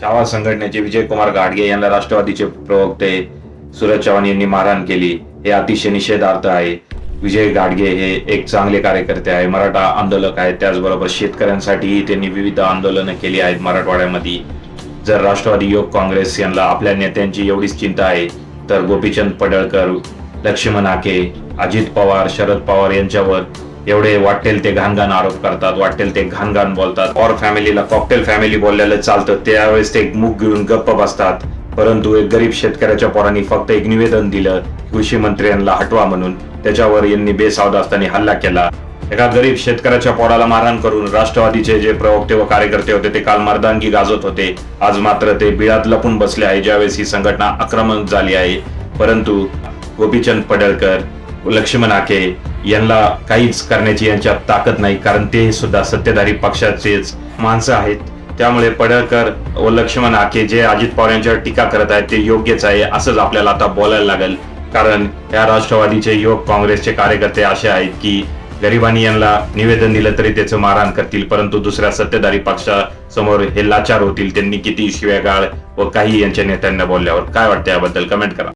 छावा संघटनेचे विजयकुमार गाडगे यांना राष्ट्रवादीचे प्रवक्ते सुरज चव्हाण यांनी मारहाण केली. हे अतिशय निषेधार्थ आहे. विजय गाडगे हे एक चांगले कार्यकर्ते आहे मराठा आंदोलक आहेत. त्याचबरोबर शेतकऱ्यांसाठीही त्यांनी विविध आंदोलनं केली आहेत मराठवाड्यामध्ये. जर राष्ट्रवादी युवक काँग्रेस यांना आपल्या नेत्यांची एवढीच चिंता आहे तर गोपीचंद पडळकर लक्ष्मण आके अजित पवार शरद पवार यांच्यावर एवढे वाटेल ते घाणघाण आरोप करतात वाटेल ते घाणघाण बोलतात. और फॅमिलीला कॉकटेल फॅमिली बोलल्याला चालतं. त्यावेळेस ते मुख घेऊन गप्प बसतात. परंतु एक गरीब शेतकऱ्याच्या पोरांनी फक्त एक निवेदन दिलं कृषी मंत्री यांना हटवा म्हणून. त्याच्यावर यांनी बेसावध असताना हल्ला केला. एका गरीब शेतकऱ्याच्या पोराला मारहाण करून राष्ट्रवादीचे जे प्रवक्ते व कार्यकर्ते होते ते काल मर्दानगी गाजत होते. आज मात्र ते बिळात लपून बसले आहे. ज्यावेळेस ही संघटना आक्रमक झाली आहे. परंतु गोपीचंद पडळकर लक्ष्मण आके यांना काहीच करण्याची यांच्यात ताकद नाही कारण ते सुद्धा सत्तेधारी पक्षाचेच माणसं आहेत. त्यामुळे पडळकर व लक्ष्मण आके जे अजित पवार यांच्यावर टीका करत आहेत ते योग्यच आहे असंच आपल्याला आता बोलायला लागेल. कारण या राष्ट्रवादीचे युवक काँग्रेसचे कार्यकर्ते असे आहेत की गरिबांनी यांना निवेदन दिलं तरी त्याचं मारहाण करतील परंतु दुसऱ्या सत्तेधारी पक्षासमोर हे लाचार होतील. त्यांनी किती शिव्यागाळ व काही यांच्या नेत्यांना बोलल्यावर. काय वाटतं याबद्दल? कमेंट करा.